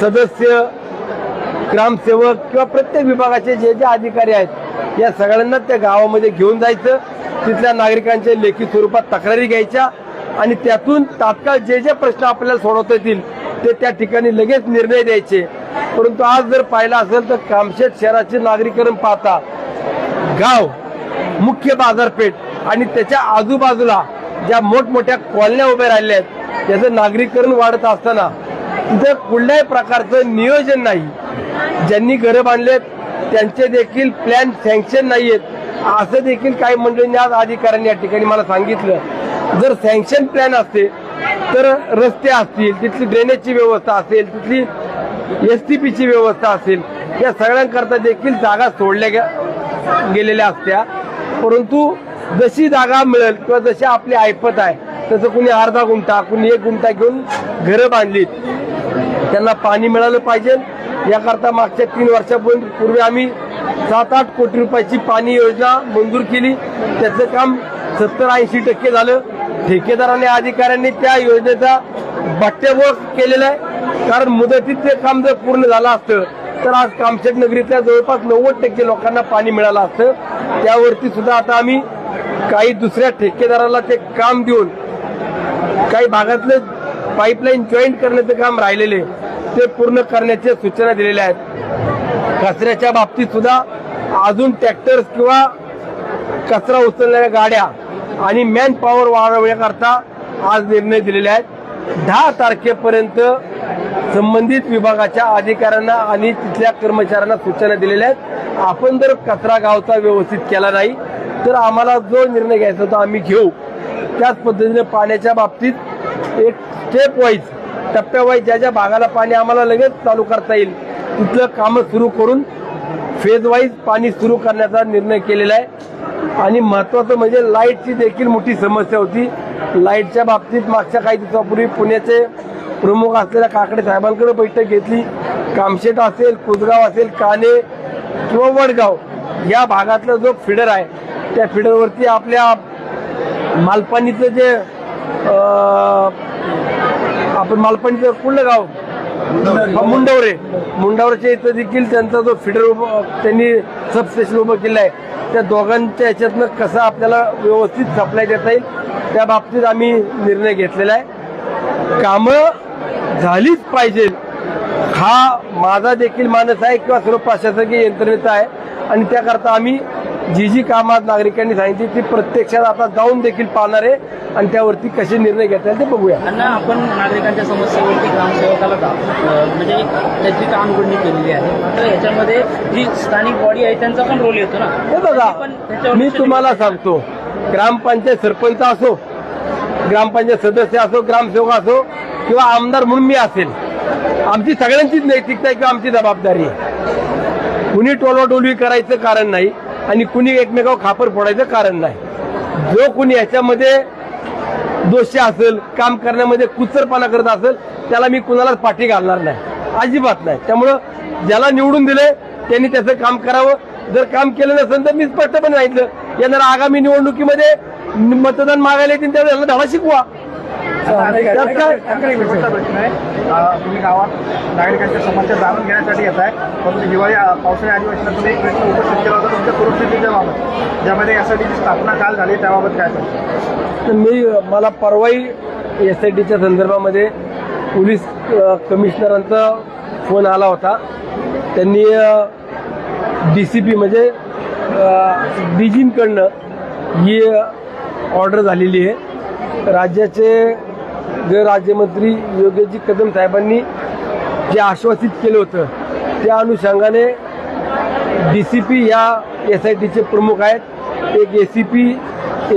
सदस्य ग्रामसेवक किंवा प्रत्येक विभागाचे जे जे अधिकारी आहेत या सगळ्यांना त्या गावामध्ये घेऊन जायचं. तिथल्या नागरिकांच्या लेखी स्वरूपात तक्रारी घ्यायच्या आणि त्यातून तात्काळ जे जे प्रश्न आपल्याला सोडवता येतील ते त्या ठिकाणी लगेच निर्णय द्यायचे. परंतु आज जर पाहिलं असेल तर कामशेत शहराचे नागरीकरण पाहता गाव मुख्य बाजारपेठ आणि त्याच्या आजूबाजूला ज्या मोठमोठ्या कॉलन्या उभ्या राहिल्या आहेत त्याचं नागरीकरण वाढत असताना तिथं कुठल्याही प्रकारचं नियोजन नाही. ज्यांनी घरं बांधलेत त्यांचे देखील प्लॅन सँक्शन नाहीयेत. असं देखील काही मंडळींनी आज अधिकाऱ्यांनी या ठिकाणी मला सांगितलं. जर सँक्शन प्लॅन असते तर रस्ते असतील तिथली ड्रेनेजची व्यवस्था असेल तिथली एस टी पीची व्यवस्था असेल या सगळ्यांकरता देखील जागा सोडल्या गे- गेलेल्या असत्या. परंतु जशी जागा मिळेल किंवा जशी आपली ऐपत आहे तसं कुणी अर्धा गुंठा कुणी एक गुंठा घेऊन घरं बांधलीत त्यांना पाणी मिळालं पाहिजे. याकरता मागच्या तीन वर्षापूर्वी आम्ही सात आठ कोटी रुपयाची पाणी योजना मंजूर केली. त्याचं काम सत्तर ऐंशी टक्के झालं. ठेकेदाराने अधिकाऱ्यांनी त्या योजनेचा बट्ट्याबोळ केलेला आहे. कारण मुदतीत ते काम जर पूर्ण झालं असतं तर आज कामशेत नगरीतल्या जवळपास नव्वद टक्के लोकांना पाणी मिळालं असतं. त्यावरती सुद्धा आता आम्ही काही दुसऱ्या ठेकेदाराला ते काम देऊन काही भागातलं पाईपलाईन जॉईंट करण्याचं काम राहिलेले ते पूर्ण करण्याच्या सूचना दिलेल्या आहेत. कचऱ्याच्या बाबतीत सुद्धा अजून ट्रॅक्टर्स किंवा कचरा उचलणाऱ्या गाड्या आणि मॅन पॉवर वाढवण्याकरता आज निर्णय दिलेले आहेत. दहा तारखेपर्यंत संबंधित विभागाच्या अधिकाऱ्यांना आणि तिथल्या कर्मचाऱ्यांना सूचना दिलेल्या आहेत. आपण जर कचरा गावचा व्यवस्थित केला नाही तर आम्हाला जो निर्णय घ्यायचा तो आम्ही घेऊ. त्याच पद्धतीने पाण्याच्या बाबतीत एक स्टेप वाईज टप्प्यावाईज ज्या ज्या भागाला पाणी आम्हाला लगेच चालू करता येईल तिथलं कामं सुरू करून फेज वाईज पाणी सुरू करण्याचा निर्णय केलेला आहे. आणि महत्वाचं म्हणजे लाईटची देखील मोठी समस्या होती. लाईटच्या बाबतीत मागच्या काही दिवसापूर्वी पुण्याचे प्रमुख असलेल्या काकडे साहेबांकडे बैठक घेतली. कामशेट असेल कुदगाव असेल काने किंवा वडगाव या भागातला जो फिडर आहे त्या फिडरवरती आपल्या मालपाणीचं जे आपण मालपाणीचं कुठलं गाव? मुंडवरे. मुंडावरच्या इथं देखील त्यांचा जो फिडर उभं त्यांनी सबस्टेशन उभं केलं आहे. त्या दोघांच्या ह्याच्यातनं कसं आपल्याला व्यवस्थित सप्लाय देता येईल त्या बाबतीत आम्ही निर्णय घेतलेला आहे. कामं झालीच पाहिजे. हा माझा देखील मानस आहे किंवा सर्व प्रशासकीय यंत्रणेचा आहे. आणि त्याकरता आम्ही जी जी कामात नागरिकांनी सांगितली ती प्रत्यक्षात आता जाऊन देखील पाहणार आहे आणि त्यावरती कसे निर्णय घेता येईल ते बघूया. अण्णा आपण नागरिकांच्या समस्येवरती ग्रामसेवकाला म्हणजे त्याची कामगुडणी केलेली आहे. मात्र याच्यामध्ये जी स्थानिक बॉडी आहे त्यांचा पण रोल येतो ना. हे बघा मी तुम्हाला. सांगतो ग्रामपंचायत सरपंच असो ग्रामपंचायत सदस्य असो ग्रामसेवक असो किंवा आमदार म्हणून मी असेल आमची सगळ्यांचीच नैतिकता आहे किंवा आमची जबाबदारी आहे. कुणी टोलवाटोलवी करायचं कारण नाही आणि कुणी एकमेकावर खापर फोडायचं कारण नाही. जो कुणी याच्यामध्ये दोषी असेल काम करण्यामध्ये कुचरपणा करत असेल त्याला मी कुणालाच पाठी घालणार नाही. अजिबात नाही. त्यामुळं ज्याला निवडून दिले त्यांनी त्याचं काम करावं. जर काम केलं नसेल तर मी स्पष्टपणे सांगितलं येणाऱ्या आगामी निवडणुकीमध्ये मतदान मागायला येतील त्यावेळेस धडा शिकवा. प्रश्न आहे. अं, तुम्ही गावात नागरिकांच्या समस्या जाणून घेण्यासाठी येत आहे. परंतु हिवाळी पावसाळी अधिवेशनात तुम्ही एक प्रश्न उपस्थित केला होता तुमच्या पूर्वस्थितीच्या बाबत. ज्यामध्ये यासाठीची स्थापना काल झाली त्याबाबत काय मी मला परवाही एस आय टीच्या संदर्भामध्ये पोलीस कमिशनरांचा फोन आला होता. त्यांनी डी सी पी म्हणजे डीजींकडनं ही ऑर्डर झालेली आहे. राज्याचे गृहराज्यमंत्री योगेजी कदम साहेबांनी जे आश्वासित केलं होतं त्या अनुषंगाने डी सी पी या एस आय टीचे प्रमुख आहेत. एक ए सी पी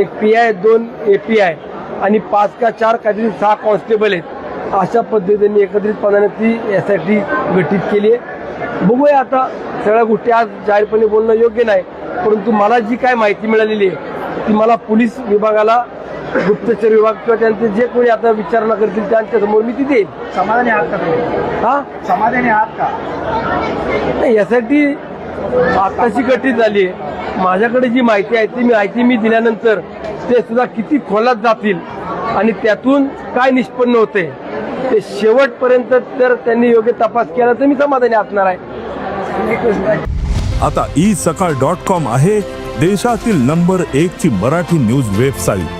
एक पी आय दोन ए पी आय आणि पाच का चार काहीतरी सहा कॉन्स्टेबल आहेत. अशा पद्धतीने एकत्रितपणाने ती एस आय टी गठीत केली आहे. बघूया आता सगळ्या गोष्टी आज जाहीरपणे बोलणं योग्य नाही परंतु मला जी काय माहिती मिळालेली आहे ती मला पोलीस विभागाला गुप्तचर विभाग किंवा त्यांचे जे कोणी आता विचारणा करतील त्यांच्यासमोर मी ती देईल समाधानी आहात का तुम्ही? हा? समाधानी आहात का? नाही यासाठी आताची गठीत झाली आहे. माझ्याकडे जी माहिती आहे ती माहिती मी दिल्यानंतर ते सुद्धा किती खोलात जातील आणि त्यातून काय निष्पन्न होते ते शेवटपर्यंत जर त्यांनी योग्य तपास केला तर मी समाधानी असणार आहे. आता ई सकाळ डॉट कॉम आहे देशातील नंबर एक ची मराठी न्यूज वेबसाईट